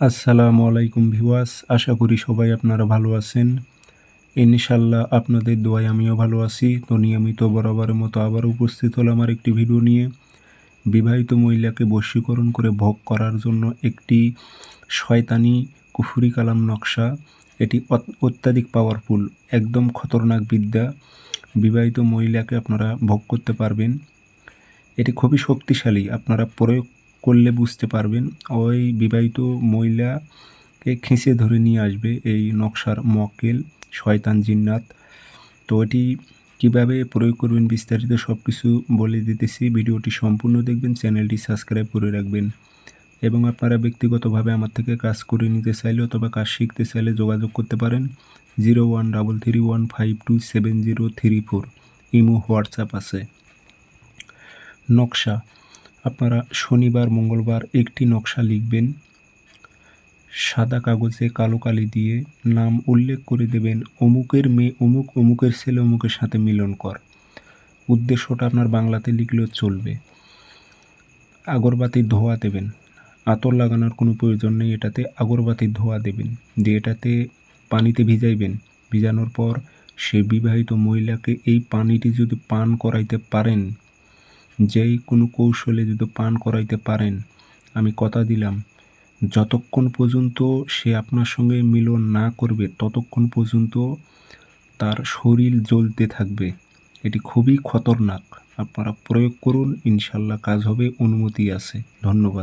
আসসালামু আলাইকুম ভিওয়াস আশা করি সবাই আপনারা ভালো আছেন। ইনশাল্লাহ আপনাদের দোয়ায় আমিও ভালো আছি। তো নিয়মিত বরাবরের মতো আবার উপস্থিত হলাম আমার একটি ভিডিও নিয়ে। বিবাহিত মহিলাকে বশীকরণ করে ভোগ করার জন্য একটি শয়তানি কুফুরি কালাম নকশা। এটি অত- অত্যাধিক পাওয়ারফুল একদম খতরনাক বিদ্যা। বিবাহিত মহিলাকে আপনারা ভোগ করতে পারবেন। এটি খুবই শক্তিশালী, আপনারা প্রয়োগ করলে বুঝতে পারবেন। ওই বিবাহিত মহিলাকে খেঁচে ধরে নিয়ে আসবে এই নকশার মক্কেল শয়তান জিন্নাত। তো এটি কীভাবে প্রয়োগ করবেন বিস্তারিত সব কিছু বলে দিতেছি। ভিডিওটি সম্পূর্ণ দেখবেন, চ্যানেলটি সাবস্ক্রাইব করে রাখবেন। এবং আপনারা ব্যক্তিগতভাবে আমার থেকে কাজ করে নিতে চাইলে অথবা কাজ শিখতে চাইলে যোগাযোগ করতে পারেন। Zero one double three one five two seven zero three four. Imo, WhatsApp আছে। নকশা। আপনারা শনিবার, মঙ্গলবার একটি নকশা লিখবেন। সাদা কাগজে কালো কালি দিয়ে নাম উল্লেখ করে দেবেন, অমুকের মেয়ে অমুক, অমুকের ছেলে অমুকের সাথে মিলন কর। উদ্দেশ্যটা আপনার বাংলাতে লিখলেও চলবে। আগরবাতির ধোয়া দেবেন। আতর লাগানোর কোনো প্রয়োজন নেই, এটাতে আগরবাতির ধোয়া দেবেন। দিয়ে এটাতে পানিতে ভিজাইবেন, ভিজানোর পর সে বিবাহিত মহিলাকে এই পানিটি যদি পান করাইতে পারেন যেই কোনো কৌশলে যদি পান করাইতে পারেন, আমি কথা দিলাম। যতক্ষণ পর্যন্ত সে আপনার সঙ্গে মিলন না করবে, ততক্ষণ পর্যন্ত তার শরীর জ্বলতে থাকবে। এটি খুবই খতরনাক। আপনারা প্রয়োগ করুন, ইনশাল্লাহ কাজ হবে, অনুমতি আছে। ধন্যবাদ।